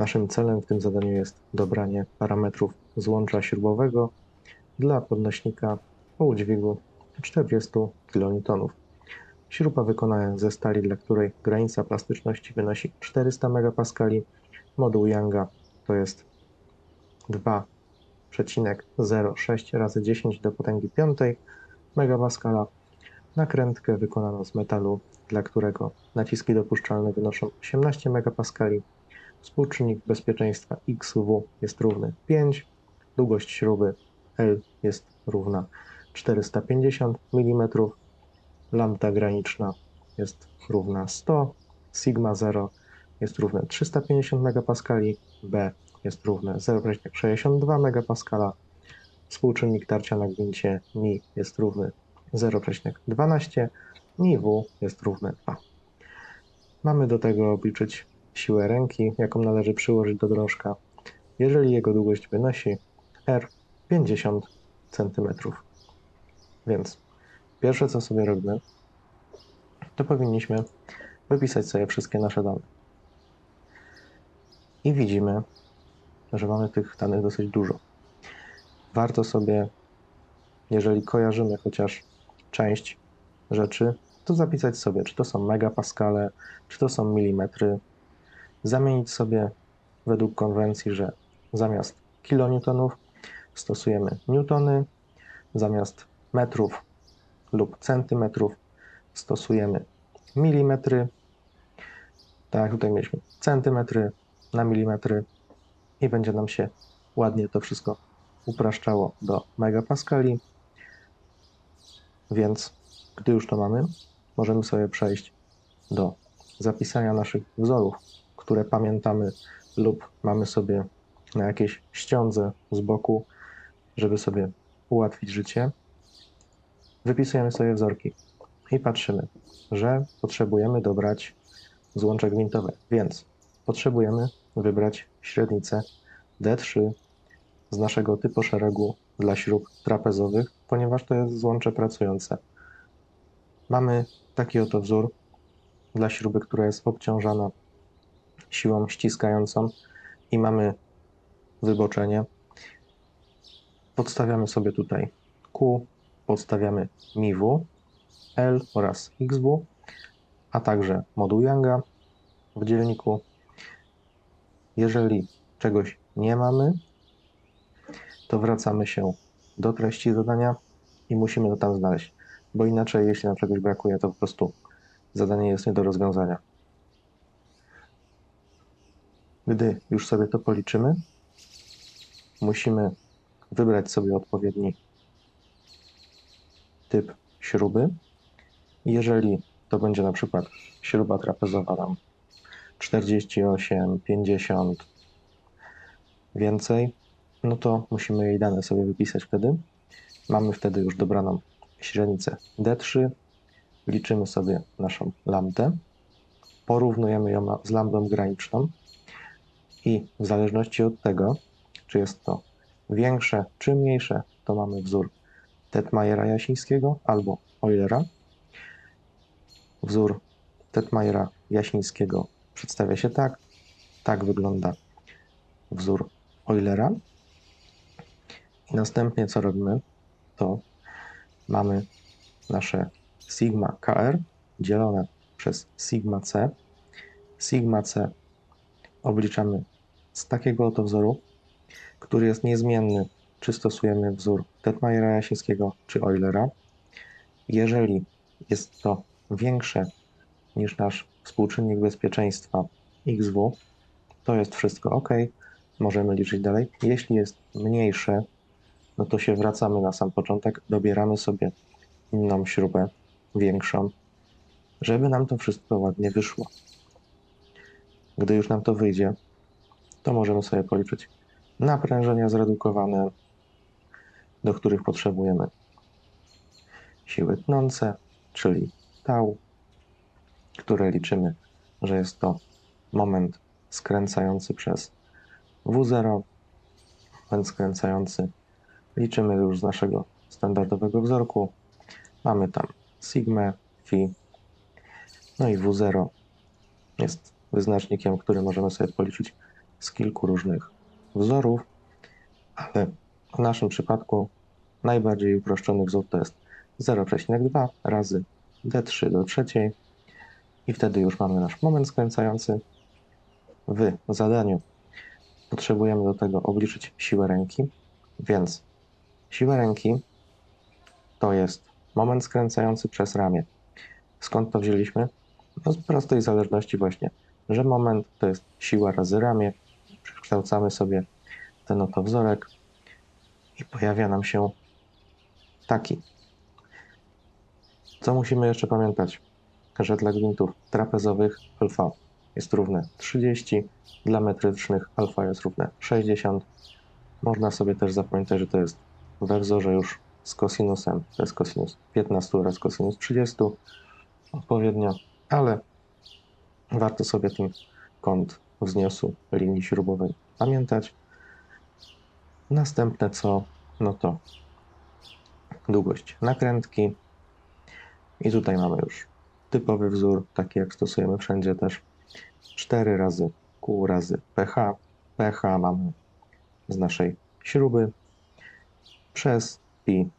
Naszym celem w tym zadaniu jest dobranie parametrów złącza śrubowego dla podnośnika o udźwigu 40 kN. Śruba wykonana ze stali, dla której granica plastyczności wynosi 400 MPa. Moduł Younga to jest 2,06 razy 10 do potęgi 5 MPa. Nakrętkę wykonano z metalu, dla którego naciski dopuszczalne wynoszą 18 MPa. Współczynnik bezpieczeństwa XW jest równy 5. Długość śruby L jest równa 450 mm. Lambda graniczna jest równa 100. Sigma 0 jest równe 350 MPa. B jest równe 0,62 MPa. Współczynnik tarcia na gwincie Mi jest równy 0,12. Mi W jest równe 2. Mamy do tego obliczyć siłę ręki, jaką należy przyłożyć do drążka, jeżeli jego długość wynosi R 50 cm. Więc pierwsze co sobie robimy, to powinniśmy wypisać sobie wszystkie nasze dane. I widzimy, że mamy tych danych dosyć dużo. Warto sobie, jeżeli kojarzymy chociaż część rzeczy, to zapisać sobie, czy to są megapaskale, czy to są milimetry, zamienić sobie według konwencji, że zamiast kilonewtonów stosujemy newtony, zamiast metrów lub centymetrów stosujemy milimetry. Tak tutaj mieliśmy centymetry na milimetry i będzie nam się ładnie to wszystko upraszczało do megapaskali. Więc gdy już to mamy, możemy sobie przejść do zapisania naszych wzorów, które pamiętamy lub mamy sobie na jakiejś ściądze z boku, żeby sobie ułatwić życie. Wypisujemy sobie wzorki i patrzymy, że potrzebujemy dobrać złącze gwintowe, więc potrzebujemy wybrać średnicę D3 z naszego typu szeregu dla śrub trapezowych, ponieważ to jest złącze pracujące. Mamy taki oto wzór dla śruby, która jest obciążana siłą ściskającą i mamy wyboczenie. Podstawiamy sobie tutaj Q, podstawiamy MIW, L oraz XW, a także moduł Younga w dzielniku. Jeżeli czegoś nie mamy, to wracamy się do treści zadania i musimy to tam znaleźć, bo inaczej, jeśli nam czegoś brakuje, to po prostu zadanie jest nie do rozwiązania. Gdy już sobie to policzymy, musimy wybrać sobie odpowiedni typ śruby. Jeżeli to będzie na przykład śruba trapezowa nam 48, 50, więcej, no to musimy jej dane sobie wypisać wtedy. Mamy wtedy już dobraną średnicę D3, liczymy sobie naszą lambdę, porównujemy ją z lambdą graniczną i w zależności od tego, czy jest to większe czy mniejsze, to mamy wzór Tetmajera Jasińskiego albo Eulera. Wzór Tetmajera Jasińskiego przedstawia się tak. Tak wygląda wzór Eulera. I następnie co robimy, to mamy nasze sigma KR dzielone przez sigma C. Sigma C obliczamy z takiego oto wzoru, który jest niezmienny, czy stosujemy wzór Tetmajera Jasińskiego czy Eulera. Jeżeli jest to większe niż nasz współczynnik bezpieczeństwa XW, to jest wszystko ok, możemy liczyć dalej. Jeśli jest mniejsze, no to się wracamy na sam początek, dobieramy sobie inną śrubę, większą, żeby nam to wszystko ładnie wyszło. Gdy już nam to wyjdzie, to możemy sobie policzyć naprężenia zredukowane, do których potrzebujemy siły tnące, czyli tau, które liczymy, że jest to moment skręcający przez W0, moment skręcający liczymy już z naszego standardowego wzorku. Mamy tam sigmę, phi, no i W0 jest wyznacznikiem, który możemy sobie policzyć z kilku różnych wzorów, ale w naszym przypadku najbardziej uproszczony wzór to jest 0,2 razy d3 do trzeciej i wtedy już mamy nasz moment skręcający. W zadaniu potrzebujemy do tego obliczyć siłę ręki, więc siła ręki to jest moment skręcający przez ramię. Skąd to wzięliśmy? No z prostej zależności właśnie, że moment to jest siła razy ramię. Przekształcamy sobie ten oto wzorek i pojawia nam się taki. Co musimy jeszcze pamiętać? Że dla gwintów trapezowych alfa jest równe 30, dla metrycznych alfa jest równe 60. Można sobie też zapamiętać, że to jest we wzorze już z kosinusem, to jest kosinus 15 oraz kosinus 30 odpowiednio, ale warto sobie ten kąt wzniosu linii śrubowej pamiętać. Następne co? No to długość nakrętki. I tutaj mamy już typowy wzór, taki jak stosujemy wszędzie też. 4 razy Q razy pH. pH mamy z naszej śruby przez pi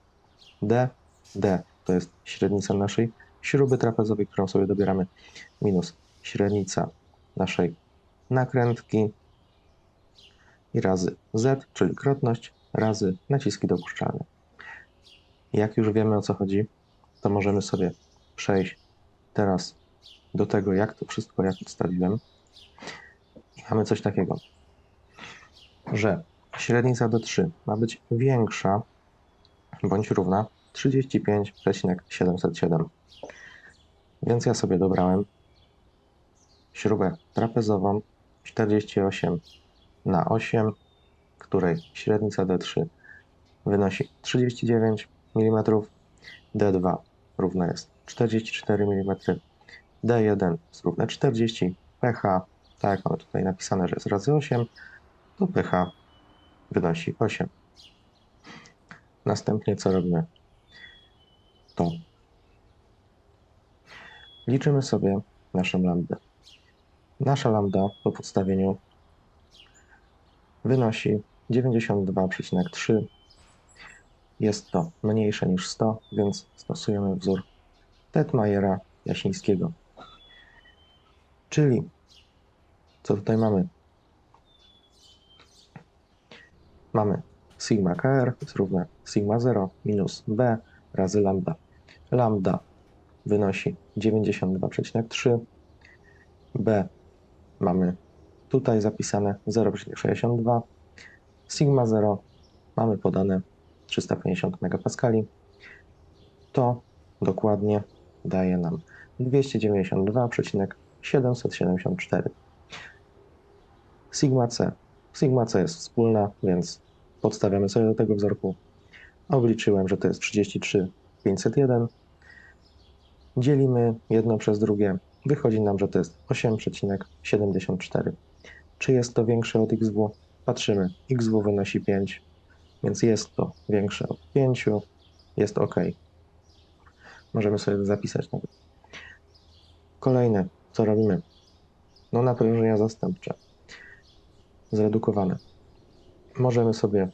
d. d to jest średnica naszej śruby trapezowej, którą sobie dobieramy, minus średnica naszej nakrętki i razy z, czyli krotność, razy naciski dopuszczalne. Jak już wiemy o co chodzi, to możemy sobie przejść teraz do tego, jak to wszystko ja przedstawiłem. I mamy coś takiego, że średnica D3 ma być większa bądź równa 35,707. Więc ja sobie dobrałem śrubę trapezową 48 na 8, której średnica D3 wynosi 39 mm, D2 równa jest 44 mm, D1 jest równe 40, pH, tak jak mamy tutaj napisane, że jest razy 8, to pH wynosi 8. Następnie co robimy? To liczymy sobie naszą lambdę. Nasza lambda po podstawieniu wynosi 92,3. Jest to mniejsze niż 100, więc stosujemy wzór Tetmajera Jasińskiego. Czyli co tutaj mamy? Mamy sigma kr jest równe sigma 0 minus b razy lambda. Lambda wynosi 92,3. b mamy tutaj zapisane 0,62. Sigma 0 mamy podane 350 MPa. To dokładnie daje nam 292,774. Sigma C. Sigma C jest wspólna, więc podstawiamy sobie do tego wzorku. Obliczyłem, że to jest 33,501. Dzielimy jedno przez drugie. Wychodzi nam, że to jest 8,74. Czy jest to większe od XW? Patrzymy. XW wynosi 5, więc jest to większe od 5. Jest OK. Możemy sobie zapisać. Kolejne, co robimy? No natężenia zastępcze. Zredukowane. Możemy sobie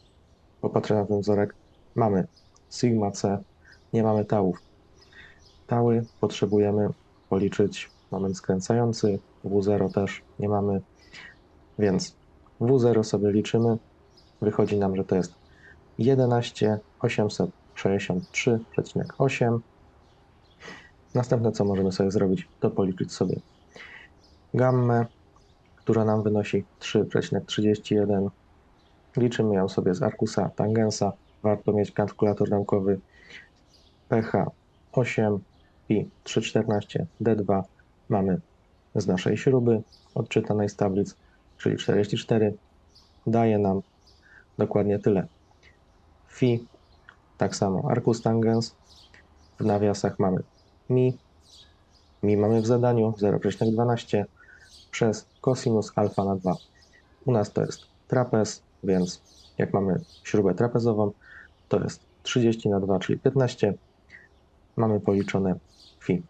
popatrzeć na ten wzorek. Mamy sigma C, nie mamy tałów. Tały potrzebujemy policzyć moment skręcający, W0 też nie mamy, więc W0 sobie liczymy. Wychodzi nam, że to jest 11 863,8 Następne, co możemy sobie zrobić, to policzyć sobie gammę, która nam wynosi 3,31. Liczymy ją sobie z arkusa tangensa. Warto mieć kalkulator naukowy pH 8 i 3,14 D2 mamy z naszej śruby odczytanej z tablic, czyli 44. Daje nam dokładnie tyle. Fi, tak samo arkus tangens. W nawiasach mamy mi, mi mamy w zadaniu 0,12 przez cosinus alfa na 2. U nas to jest trapez, więc jak mamy śrubę trapezową, to jest 30 na 2, czyli 15. Mamy policzone phi.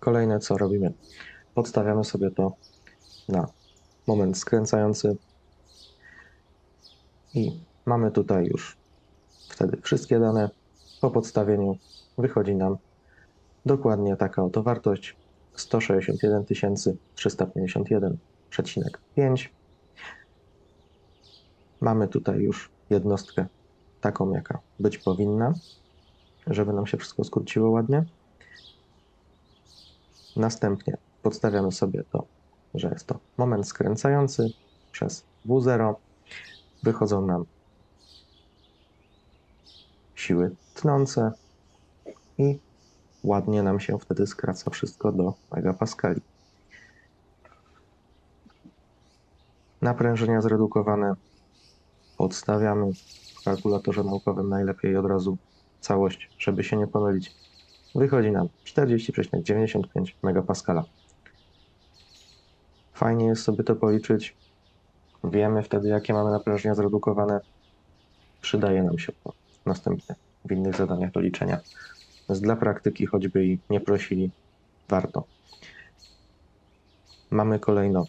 Kolejne co robimy? Podstawiamy sobie to na moment skręcający i mamy tutaj już wtedy wszystkie dane. Po podstawieniu wychodzi nam dokładnie taka oto wartość 161 351,5. Mamy tutaj już jednostkę taką, jaka być powinna, żeby nam się wszystko skróciło ładnie. Następnie podstawiamy sobie to, że jest to moment skręcający przez W0. Wychodzą nam siły tnące i ładnie nam się wtedy skraca wszystko do megapaskali. Naprężenia zredukowane podstawiamy w kalkulatorze naukowym najlepiej od razu całość, żeby się nie pomylić. Wychodzi nam 40,95 megapaskala. Fajnie jest sobie to policzyć. Wiemy wtedy, jakie mamy naprężenia zredukowane. Przydaje nam się to następnie w innych zadaniach do liczenia. Więc dla praktyki, choćby i nie prosili, warto. Mamy kolejno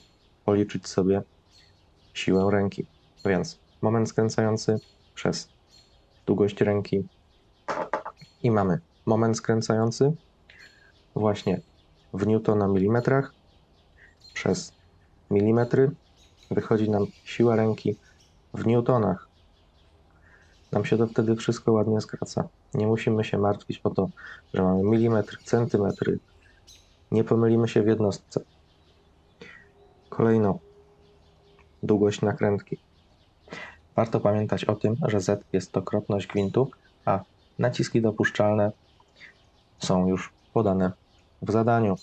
policzyć sobie siłę ręki. Więc moment skręcający przez długość ręki i mamy moment skręcający właśnie w newtona milimetrach przez milimetry wychodzi nam siła ręki w newtonach. Nam się to wtedy wszystko ładnie skraca. Nie musimy się martwić o to, że mamy milimetry, centymetry. Nie pomylimy się w jednostce. Kolejno długość nakrętki. Warto pamiętać o tym, że Z jest to krotność gwintu, a naciski dopuszczalne są już podane w zadaniu.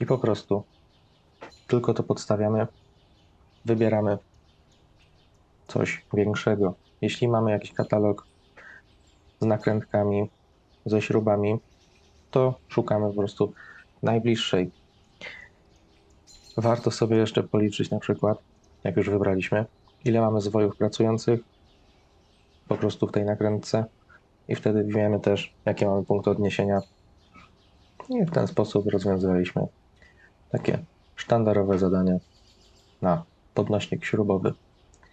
I po prostu tylko to podstawiamy, wybieramy coś większego. Jeśli mamy jakiś katalog z nakrętkami, ze śrubami, to szukamy po prostu najbliższej. Warto sobie jeszcze policzyć na przykład, jak już wybraliśmy, ile mamy zwojów pracujących po prostu w tej nakrętce i wtedy wiemy też, jakie mamy punkty odniesienia. I w ten sposób rozwiązywaliśmy takie sztandarowe zadania na podnośnik śrubowy.